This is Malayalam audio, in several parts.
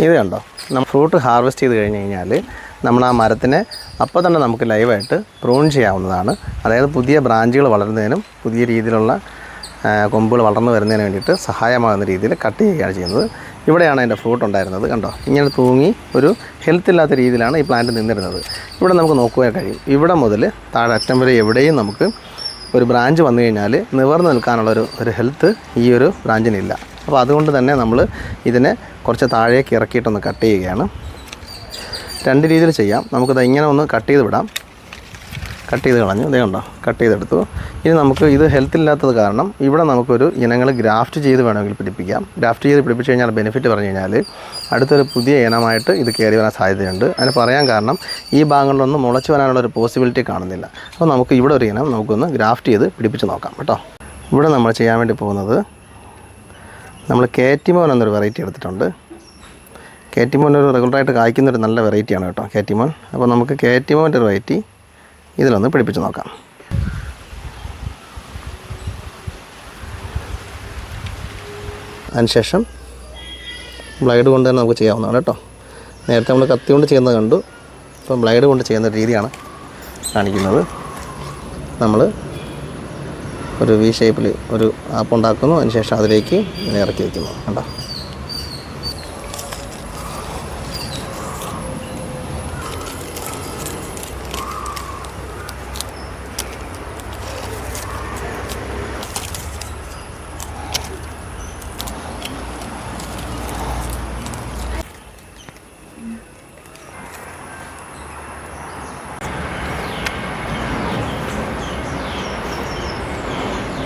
ഇത് കണ്ടോ? നമ്മൾ ഫ്രൂട്ട് ഹാർവെസ്റ്റ് ചെയ്ത് കഴിഞ്ഞ് കഴിഞ്ഞാൽ നമ്മൾ ആ മരത്തിനെ അപ്പോൾ തന്നെ നമുക്ക് ലൈവായിട്ട് പ്രൂൺ ചെയ്യാവുന്നതാണ്. അതായത് പുതിയ ബ്രാഞ്ചുകൾ വളരുന്നതിനും പുതിയ രീതിയിലുള്ള കൊമ്പുകൾ വളർന്നു വരുന്നതിന് വേണ്ടിയിട്ട് സഹായമാകുന്ന രീതിയിൽ കട്ട് ചെയ്യുകയാണ് ചെയ്യുന്നത്. ഇവിടെയാണ് അതിന്റെ ഫ്രൂട്ട് ഉണ്ടായിരുന്നത്. കണ്ടോ? ഇങ്ങനെ തൂങ്ങി ഒരു ഹെൽത്ത് ഇല്ലാത്ത രീതിയിലാണ് ഈ പ്ലാന്റ് നിന്നിരുന്നത്. ഇവിടെ നമുക്ക് നോക്കുവാൻ കഴിയും. ഇവിടെ മുതൽ താഴെ അറ്റം വരെ എവിടെയും നമുക്ക് ഒരു ബ്രാഞ്ച് വന്നു കഴിഞ്ഞാൽ നിവർന്ന് നിൽക്കാനുള്ള ഒരു ഒരു ഹെൽത്ത് ഈ ഒരു ബ്രാഞ്ചിനില്ല. അപ്പോൾ അതുകൊണ്ട് തന്നെ നമ്മൾ ഇതിനെ കുറച്ച് താഴേക്ക് ഇറക്കിയിട്ടൊന്ന് കട്ട് ചെയ്യുകയാണ്. രണ്ട് രീതിയിൽ ചെയ്യാം. നമുക്കിത് ഇങ്ങനെ ഒന്ന് കട്ട് ചെയ്ത് വിടാം. കട്ട് ചെയ്ത് കളഞ്ഞു. ഇതേ ഉണ്ടോ കട്ട് ചെയ്തെടുത്തു. ഇനി നമുക്ക് ഇത് ഹെൽത്ത് ഇല്ലാത്തത് കാരണം ഇവിടെ നമുക്കൊരു ഇനങ്ങൾ ഗ്രാഫ്റ്റ് ചെയ്ത് വേണമെങ്കിൽ പിടിപ്പിക്കാം. ഗ്രാഫ്റ്റ് ചെയ്ത് പിടിപ്പിച്ച് കഴിഞ്ഞാൽ ബെനിഫിറ്റ് പറഞ്ഞു കഴിഞ്ഞാൽ അടുത്തൊരു പുതിയ ഇനമായിട്ട് ഇത് കയറി വരാൻ സാധ്യതയുണ്ട്. അതിന് പറയാൻ കാരണം ഈ ഭാഗങ്ങളിലൊന്നും മുളച്ച് വരാനുള്ള ഒരു പോസിബിലിറ്റി കാണുന്നില്ല. അപ്പോൾ നമുക്ക് ഇവിടെ ഒരു ഇനം നമുക്കൊന്ന് ഗ്രാഫ്റ്റ് ചെയ്ത് പിടിപ്പിച്ച് നോക്കാം കേട്ടോ. ഇവിടെ നമ്മൾ ചെയ്യാൻ വേണ്ടി പോകുന്നത് നമ്മൾ കേറ്റിമോൻ എന്നൊരു വെറൈറ്റി എടുത്തിട്ടുണ്ട്. കേറ്റിമോൻ ഒരു റെഗുലറായിട്ട് കായ്ക്കുന്ന ഒരു നല്ല വെറൈറ്റിയാണ് കേട്ടോ കേറ്റിമോൻ അപ്പോൾ നമുക്ക് കേറ്റിമോന്റെ ഒരു വെറൈറ്റി ഇതിലൊന്ന് പിടിപ്പിച്ച് നോക്കാം. അതിനുശേഷം ബ്ലൈഡ് കൊണ്ട് തന്നെ നമുക്ക് ചെയ്യാവുന്നതാണ് കേട്ടോ. നേരത്തെ നമ്മൾ കത്തി കൊണ്ട് ചെയ്യുന്നത് കണ്ടു. ഇപ്പം ബ്ലൈഡ് കൊണ്ട് ചെയ്യുന്ന രീതിയാണ് കാണിക്കുന്നത്. നമ്മൾ ഒരു വി ഷേപ്പിൽ ഒരു ആപ്പ് ഉണ്ടാക്കുന്നു. അതിനുശേഷം അതിലേക്ക് ഇറക്കി വയ്ക്കുന്നു കണ്ടോ?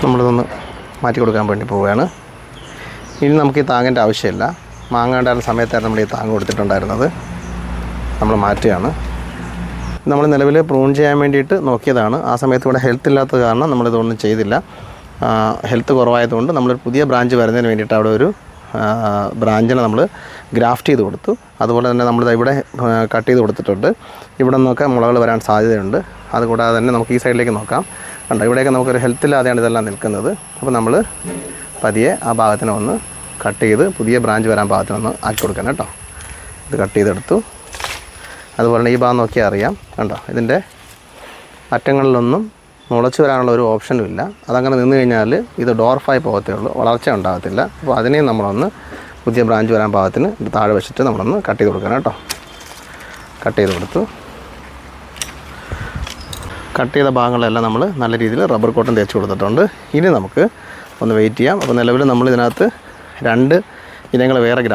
നമ്മളിതൊന്ന് മാറ്റി കൊടുക്കാൻ വേണ്ടി പോവുകയാണ്. ഇനി നമുക്ക് ഈ താങ്ങിന്റെ ആവശ്യമില്ല. മാങ്ങ ഉണ്ടായിരുന്ന സമയത്തായിരുന്നു നമ്മൾ ഈ താങ്ങ് കൊടുത്തിട്ടുണ്ടായിരുന്നത്. നമ്മൾ മാറ്റുകയാണ്. നമ്മൾ നിലവിൽ പ്രൂൺ ചെയ്യാൻ വേണ്ടിയിട്ട് നോക്കിയതാണ്. ആ സമയത്ത് ഇവിടെ ഹെൽത്ത് ഇല്ലാത്ത കാരണം നമ്മളിതൊന്നും ചെയ്തില്ല. ഹെൽത്ത് കുറവായതുകൊണ്ട് നമ്മളൊരു പുതിയ ബ്രാഞ്ച് വരുന്നതിന് വേണ്ടിയിട്ട് അവിടെ ഒരു ബ്രാഞ്ചിനെ നമ്മൾ ഗ്രാഫ്റ്റ് ചെയ്ത് കൊടുത്തു. അതുപോലെ തന്നെ നമ്മൾ ഇവിടെ കട്ട് ചെയ്ത് കൊടുത്തിട്ടുണ്ട്. ഇവിടെ നിന്നൊക്കെ മുളകൾ വരാൻ സാധ്യതയുണ്ട്. അതുകൂടാതെ തന്നെ നമുക്ക് ഈ സൈഡിലേക്ക് നോക്കാം. കണ്ടോ ഇവിടെയൊക്കെ നമുക്കൊരു ഹെൽത്ത് ഇല്ലാതെയാണ് ഇതെല്ലാം നിൽക്കുന്നത്. അപ്പോൾ നമ്മൾ പതിയെ ആ ഭാഗത്തിനെ ഒന്ന് കട്ട് ചെയ്ത് പുതിയ ബ്രാഞ്ച് വരാൻ ഭാഗത്തിനൊന്ന് ആക്കി കൊടുക്കണം കേട്ടോ. ഇത് കട്ട് ചെയ്തെടുത്തു. അതുപോലെ തന്നെ ഈ ഭാഗം നോക്കിയാൽ അറിയാം. കണ്ടോ ഇതിന്റെ അറ്റങ്ങളിലൊന്നും മുളച്ച് വരാനുള്ള ഒരു ഓപ്ഷനും ഇല്ല. അതങ്ങനെ നിന്ന് കഴിഞ്ഞാൽ ഇത് ഡോർഫായി പോകത്തേ ഉള്ളൂ. വളർച്ച ഉണ്ടാകത്തില്ല. അപ്പോൾ അതിനെയും നമ്മളൊന്ന് പുതിയ ബ്രാഞ്ച് വരാൻ പാകത്തിന് താഴെ വെച്ചിട്ട് നമ്മളൊന്ന് കട്ട് ചെയ്ത് കൊടുക്കണം കേട്ടോ. കട്ട് ചെയ്ത് കൊടുത്തു. കട്ട് ചെയ്ത ഭാഗങ്ങളെല്ലാം നമ്മൾ നല്ല രീതിയിൽ റബ്ബർ കോട്ടൺ തേച്ച് കൊടുത്തിട്ടുണ്ട്. ഇനി നമുക്ക് ഒന്ന് വെയിറ്റ് ചെയ്യാം. അപ്പോൾ നിലവിൽ നമ്മൾ ഇതിനകത്ത് രണ്ട് ഇനങ്ങൾ വേറെ